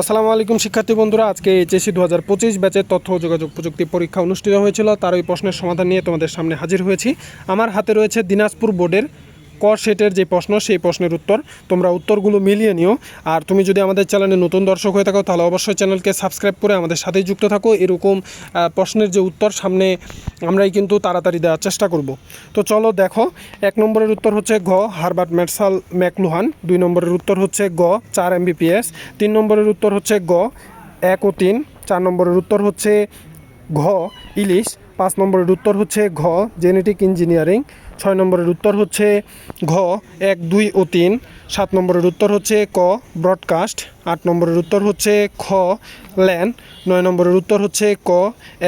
আসসালামু আলাইকুম, শিক্ষার্থী বন্ধুরা। আজকে এইচএসি দু হাজার পঁচিশ ব্যাচের তথ্য ও যোগাযোগ প্রযুক্তি পরীক্ষা অনুষ্ঠিত হয়েছিল। তার ওই প্রশ্নের সমাধান নিয়ে তোমাদের সামনে হাজির হয়েছি। আমার হাতে রয়েছে দিনাজপুর বোর্ডের ক সেটের যে প্রশ্ন, সেই প্রশ্নের উত্তর তোমরা উত্তরগুলো মিলিয়ে নিও। আর তুমি যদি আমাদের চ্যানেলে নতুন দর্শক হয়ে থাকো, তাহলে অবশ্যই চ্যানেলকে সাবস্ক্রাইব করে আমাদের সাথেই যুক্ত থাকো। এরকম প্রশ্নের যে উত্তর সামনে আমরাই কিন্তু তাড়াতাড়ি দেওয়ার চেষ্টা করব। তো চলো দেখো, এক নম্বরের উত্তর হচ্ছে গ হারবার্ট মেটসাল ম্যাকলুহান। দুই নম্বরের উত্তর হচ্ছে গ চার এমবিপিএস। তিন নম্বরের উত্তর হচ্ছে গ এক ও তিন। চার নম্বরের উত্তর হচ্ছে ঘ, ইলিশ। পাঁচ নম্বরের উত্তর হচ্ছে ঘ, জেনেটিক ইঞ্জিনিয়ারিং। ছয় নম্বরের উত্তর হচ্ছে ঘ, এক, দুই ও তিন। সাত নম্বরের উত্তর হচ্ছে ক, ব্রডকাস্ট। আট নম্বরের উত্তর হচ্ছে খ ল্যান্ড নয় নম্বরের উত্তর হচ্ছে ক,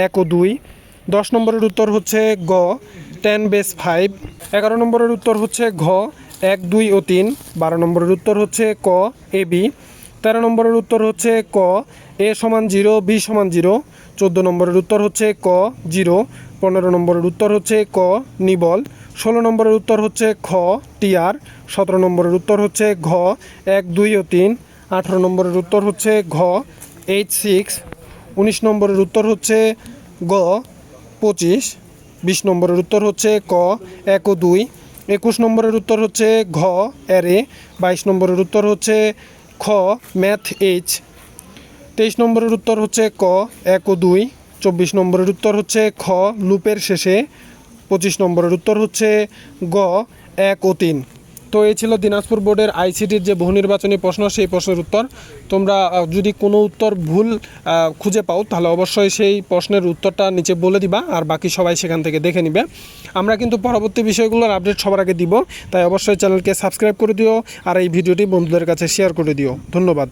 এক ও দুই। দশ নম্বরের উত্তর হচ্ছে গ, টেন বেস ফাইভ। এগারো নম্বরের উত্তর হচ্ছে ঘ, এক, দুই ও তিন। বারো নম্বরের উত্তর হচ্ছে ক, এ, বি। তেরো নম্বরের উত্তর হচ্ছে ক এ সমান জিরো বি সমান জিরো চোদ্দ নম্বরের উত্তর হচ্ছে ক জিরো পনেরো নম্বরের উত্তর হচ্ছে ক নিবল ষোলো নম্বরের উত্তর হচ্ছে খ টিআর সতেরো নম্বরের উত্তর হচ্ছে ঘ এক দুই ও তিন আঠেরো নম্বরের উত্তর হচ্ছে ঘ এইট সিক্স উনিশ নম্বরের উত্তর হচ্ছে গ পঁচিশ বিশ নম্বরের উত্তর হচ্ছে ক এক ও দুই একুশ নম্বরের উত্তর হচ্ছে ঘ অ্যারে বাইশ নম্বরের উত্তর হচ্ছে খ ম্যাথ এইচ তেইশ নম্বরের উত্তর হচ্ছে ক, এক ও দুই। চব্বিশ নম্বরের উত্তর হচ্ছে খ লুপের শেষে। পঁচিশ নম্বরের উত্তর হচ্ছে গ, এক ও তিন। তো এই ছিল দিনাজপুর বোর্ডের আইসিটির যে বহু নির্বাচনী প্রশ্ন, সেই প্রশ্নের উত্তর। তোমরা যদি কোনো উত্তর ভুল খুঁজে পাও, তাহলে অবশ্যই সেই প্রশ্নের উত্তরটা নিচে বলে দিবা, আর বাকি সবাই সেখান থেকে দেখে নিবে। আমরা কিন্তু পরবর্তী বিষয়গুলোর আপডেট সবার আগে দিব, তাই অবশ্যই চ্যানেলকে সাবস্ক্রাইব করে দিও, আর এই ভিডিওটি বন্ধুদের কাছে শেয়ার করে দিও। ধন্যবাদ।